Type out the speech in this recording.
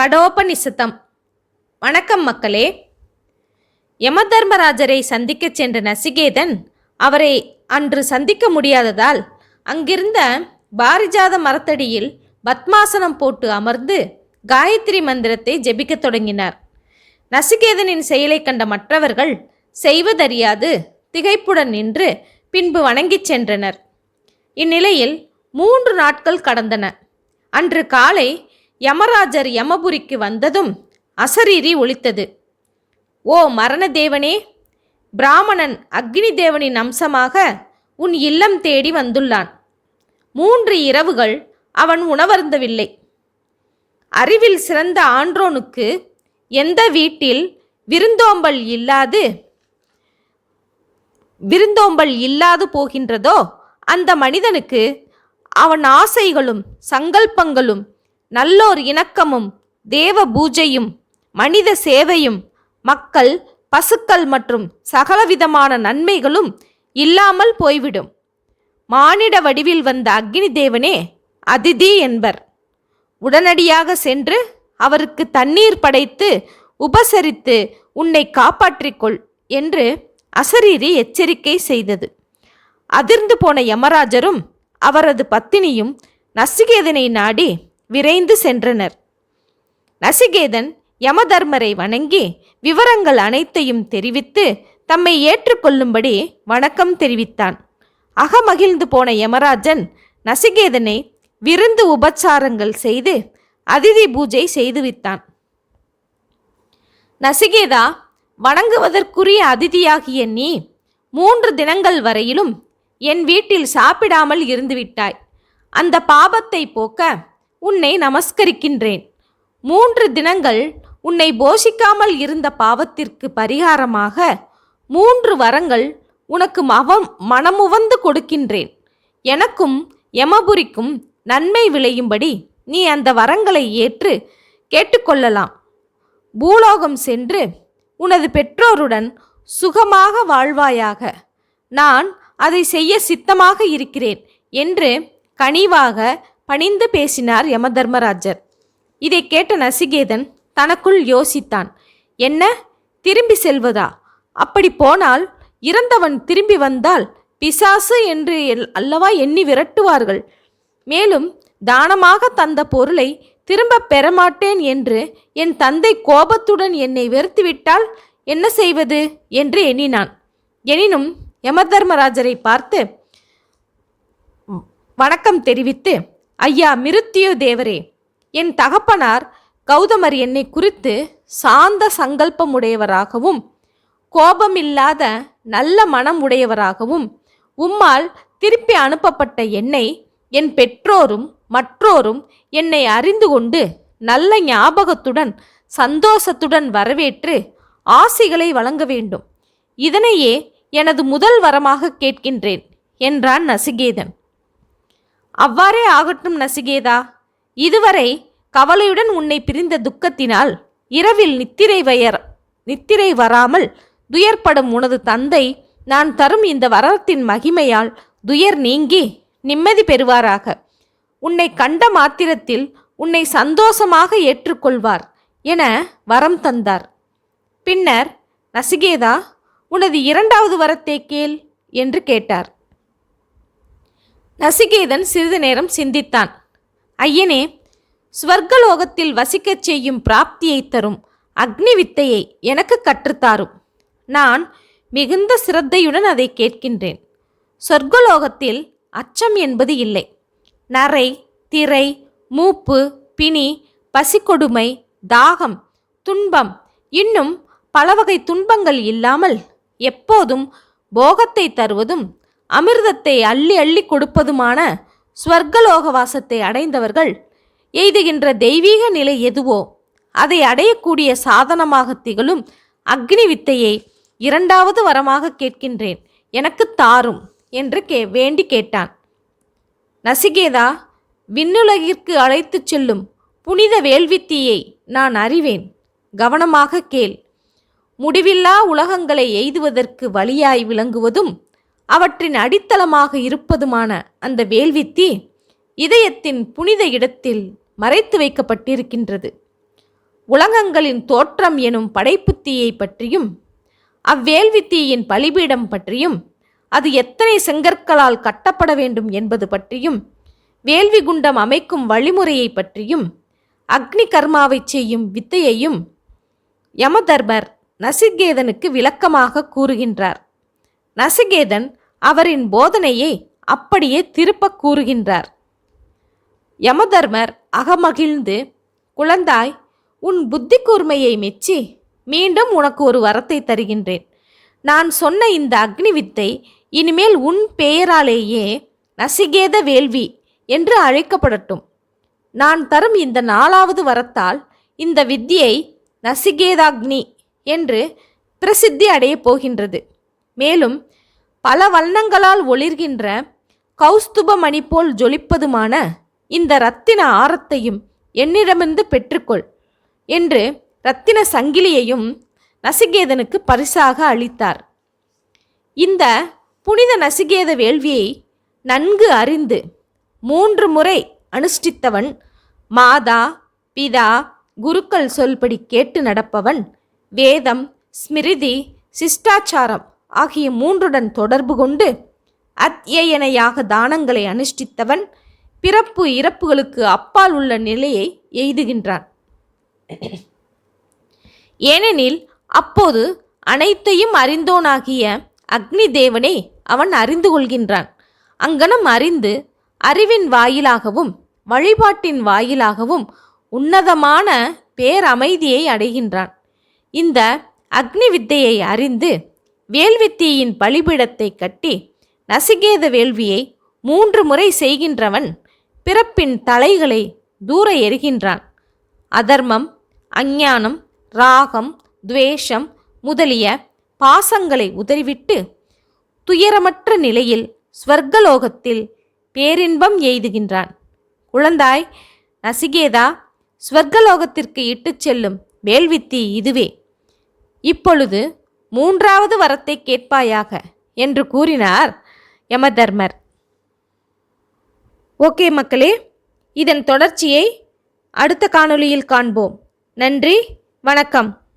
கடோபனிஷத்தம் வணக்கம் மக்களே. யமதர்மராஜரை சந்திக்கச் சென்ற நசிகேதன் அவரை அன்று சந்திக்க முடியாததால் அங்கிருந்த பாரிஜாத மரத்தடியில் பத்மாசனம் போட்டு அமர்ந்து காயத்ரி மந்திரத்தை ஜெபிக்கத் தொடங்கினார். நசிகேதனின் செயலை கண்ட மற்றவர்கள் செய்வதறியாது திகைப்புடன் நின்று பின்பு வணங்கிச் சென்றனர். இந்நிலையில் மூன்று நாட்கள் கடந்தன. அன்று காலை யமராஜர் யமபுரிக்கு வந்ததும் அசரீரி ஒழித்தது. ஓ மரணதேவனே பிராமணன் அக்னி தேவனின் அம்சமாக உன் இல்லம் தேடி வந்துள்ளான். மூன்று இரவுகள் அவன் உணவருந்தவில்லை. அறிவில் சிறந்த ஆன்றோனுக்கு எந்த வீட்டில் விருந்தோம்பல் இல்லாது விருந்தோம்பல் இல்லாது போகின்றதோ அந்த மனிதனுக்கு அவன் ஆசைகளும் சங்கல்பங்களும் நல்லோர் இணக்கமும் தேவ பூஜையும் மனித சேவையும் மக்கள் பசுக்கள் மற்றும் சகலவிதமான நன்மைகளும் இல்லாமல் போய்விடும். மானிட வடிவில் வந்த அக்னி தேவனே அதிதி என்பர். உடனடியாக சென்று அவருக்கு தண்ணீர் படைத்து உபசரித்து உன்னை காப்பாற்றிக்கொள் என்று அசரீரி எச்சரிக்கை செய்தது. அதிர்ந்து போன யமராஜரும் அவரது பத்தினியும் நசிகேதனை நாடி விரைந்து சென்றனர். நசிகேதன் யமதர்மரை வணங்கி விவரங்கள் அனைத்தையும் தெரிவித்து தம்மை ஏற்றுக்கொள்ளும்படி வணக்கம் தெரிவித்தான். அகமகிழ்ந்து போன யமராஜன் நசிகேதனை விருந்து உபச்சாரங்கள் செய்து அதிதி பூஜை செய்துவித்தான் நசிகேதா வணங்குவதற்குரிய அதிதியாகிய நீ மூன்று தினங்கள் வரையிலும் என் வீட்டில் சாப்பிடாமல் இருந்துவிட்டாய். அந்த பாபத்தை போக்க உன்னை நமஸ்கரிக்கின்றேன். மூன்று தினங்கள் உன்னை போஷிக்காமல் இருந்த பாவத்திற்கு பரிகாரமாக மூன்று வரங்கள் உனக்கு மவம் மனமுவந்து கொடுக்கின்றேன். எனக்கும் யமபுரிக்கும் நன்மை விளையும்படி நீ அந்த வரங்களை ஏற்று கேட்டுக்கொள்ளலாம். பூலோகம் சென்று உனது பெற்றோருடன் சுகமாக வாழ்வாயாக. நான் அதை செய்ய சித்தமாக இருக்கிறேன் என்று கனிவாக பணிந்து பேசினார் யமதர்மராஜர். இதை கேட்ட நசிகேதன் தனக்குள் யோசித்தான். என்ன? திரும்பி செல்வதா? அப்படி போனால் இறந்தவன் திரும்பி வந்தால் பிசாசு என்று எல்- அல்லவா எண்ணி விரட்டுவார்கள். மேலும் தானமாக தந்த பொருளை திரும்பப் பெறமாட்டேன் என்று என் தந்தை கோபத்துடன் என்னை வெறுத்துவிட்டால் என்ன செய்வது? என்று எண்ணினான். எனினும் யமதர்மராஜரை பார்த்து வணக்கம் தெரிவித்து ஐயா மிருத்தியோ தேவரே என் தகப்பனார் கௌதமர் என்னை குறித்து சாந்த சங்கல்பமுடையவராகவும் கோபமில்லாத நல்ல மனம் உடையவராகவும் உம்மால் திருப்பி அனுப்பப்பட்ட என்னை என் பெற்றோரும் மற்றோரும் என்னை அறிந்து கொண்டு நல்ல ஞாபகத்துடன் சந்தோஷத்துடன் வரவேற்று ஆசிகளை வழங்க வேண்டும். இதனையே எனது முதல் வரமாக கேட்கின்றேன் என்றான் நசிகேதன். அவ்வாறே ஆகட்டும் நசிகேதா. இதுவரை கவலையுடன் உன்னை பிரிந்த துக்கத்தினால் இரவில் நித்திரை வயர் நித்திரை வராமல் துயர்படும் உனது தந்தை நான் தரும் இந்த வரத்தின் மகிமையால் துயர் நீங்கி நிம்மதி பெறுவாராக. உன்னை கண்ட மாத்திரத்தில் உன்னை சந்தோஷமாக ஏற்றுக்கொள்வார் என வரம் தந்தார். பின்னர் நசிகேதா உனது இரண்டாவது வரத்தை கேள் என்று கேட்டார். நசிகேதன் சிறிது நேரம் சிந்தித்தான். ஐயனே ஸ்வர்கலோகத்தில் வசிக்கச் செய்யும் பிராப்தியை தரும் அக்னி வித்தையை எனக்கு கற்றுத்தாரும். நான் மிகுந்த சிரத்தையுடன் அதை கேட்கின்றேன். சொர்க்கலோகத்தில் அச்சம் என்பது இல்லை. நரை திரை மூப்பு பிணி பசிக்கொடுமை தாகம் துன்பம் இன்னும் பலவகை துன்பங்கள் இல்லாமல் எப்போதும் போகத்தை தருவதும் அமிர்தத்தை அள்ளி அள்ளி கொடுப்பதுமான ஸ்வர்கலோக வாசத்தை அடைந்தவர்கள் எய்துகின்ற தெய்வீக நிலை எதுவோ அதை அடையக்கூடிய சாதனமாக திகழும் அக்னி வித்தையை இரண்டாவது வரமாக கேட்கின்றேன். எனக்கு தாரும் என்று கே வேண்டி கேட்டான். நசிகேதா விண்ணுலகிற்கு அழைத்துச் செல்லும் புனித வேள்வித்தியை நான் அறிவேன். கவனமாக கேள். முடிவில்லா உலகங்களை எய்துவதற்கு வழியாய் விளங்குவதும் அவற்றின் அடித்தளமாக இருப்பதுமான அந்த வேள்வித்தி இதயத்தின் புனித இடத்தில் மறைத்து வைக்கப்பட்டிருக்கின்றது. உலகங்களின் தோற்றம் எனும் படைப்புத்தீயை பற்றியும் அவ்வேள்வித்தீயின் பலிபீடம் பற்றியும் அது எத்தனை செங்கற்களால் கட்டப்பட வேண்டும் என்பது பற்றியும் வேள்வி குண்டம் அமைக்கும் வழிமுறையை பற்றியும் அக்னி கர்மாவை செய்யும் வித்தையையும் யமதர்மர் நசிகேதனுக்கு விளக்கமாக கூறுகின்றார். நசிகேதன் அவரின் போதனையை அப்படியே திருப்பக் கூறுகின்றார். யமதர்மர் அகமகிழ்ந்து குழந்தாய் உன் புத்தி கூர்மையை மெச்சி மீண்டும் உனக்கு ஒரு வரத்தை தருகின்றேன். நான் சொன்ன இந்த அக்னி வித்தை இனிமேல் உன் பெயராலேயே நசிகேத வேள்வி என்று அழைக்கப்படட்டும். நான் தரும் இந்த நாலாவது வரத்தால் இந்த வித்தியை நசிகேதாக்னி என்று பிரசித்தி அடையப் போகின்றது. மேலும் பல வண்ணங்களால் ஒளிர்கின்ற கௌஸ்துப மணி போல் ஜொலிப்பதுமான இந்த ரத்தின ஆரத்தையும் என்னிடமிருந்து பெற்றுக்கொள் என்று ரத்தின சங்கிலியையும் நசிகேதனுக்கு பரிசாக அளித்தார். இந்த புனித நசிகேத வேள்வியை நன்கு அறிந்து மூன்று முறை அனுஷ்டித்தவன் மாதா பிதா குருக்கள் சொல்படி கேட்டு நடப்பவன் வேதம் ஸ்மிருதி சிஷ்டாச்சாரம் ஆகிய மூன்றுடன் தொடர்பு கொண்டு அத்யயனையாக தானங்களை அனுஷ்டித்தவன் பிறப்பு இறப்புகளுக்கு அப்பால் உள்ள நிலையை எய்துகின்றான். ஏனெனில் அப்போது அனைத்தையும் அறிந்தோனாகிய அக்னி தேவனை அவன் அறிந்து கொள்கின்றான். அங்கனம் அறிந்து அறிவின் வாயிலாகவும் வழிபாட்டின் வாயிலாகவும் உன்னதமான பேரமைதியை அடைகின்றான். இந்த அக்னி வித்தையை அறிந்து வேள்வித்தீயின் பலிபிடத்தை கட்டி நசிகேத வேள்வியை மூன்று முறை செய்கின்றவன் பிறப்பின் தலைகளை தூர எறிகின்றான். அதர்மம் அஞ்ஞானம் ராகம் துவேஷம் முதலிய பாசங்களை உதறிவிட்டு துயரமற்ற நிலையில் ஸ்வர்கலோகத்தில் பேரின்பம் எய்துகின்றான். குழந்தாய் நசிகேதா ஸ்வர்கலோகத்திற்கு இட்டுச் செல்லும் வேள்வித்தி இதுவே. இப்பொழுது மூன்றாவது வரத்தை கேட்பாயாக என்று கூறினார் யமதர்மர். ஓகே மக்களே இதன் தொடர்ச்சியை அடுத்த காணொளியில் காண்போம். நன்றி வணக்கம்.